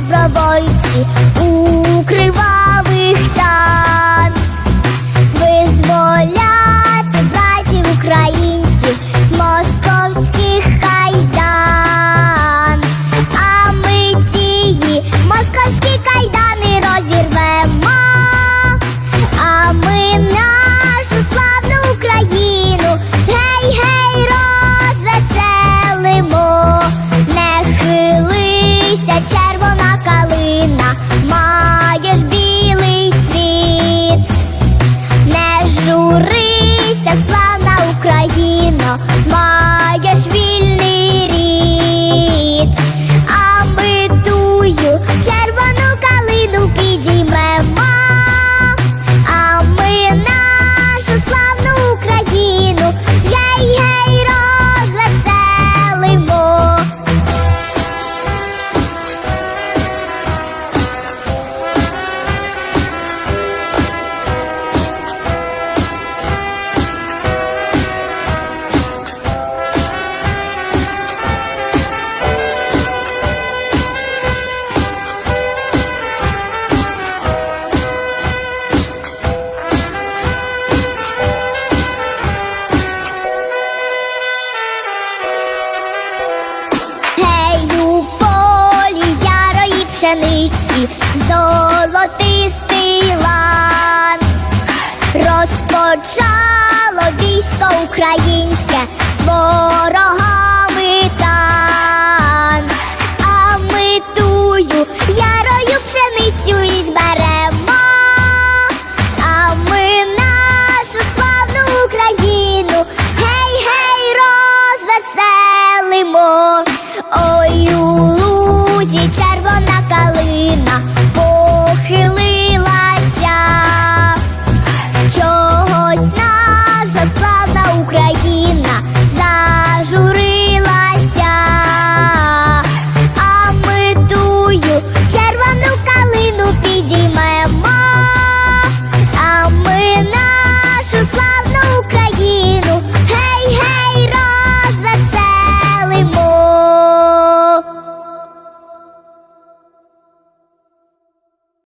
Bravo. Журися, славна Україно. пшениці, золотистий лан, розпочало військо українське.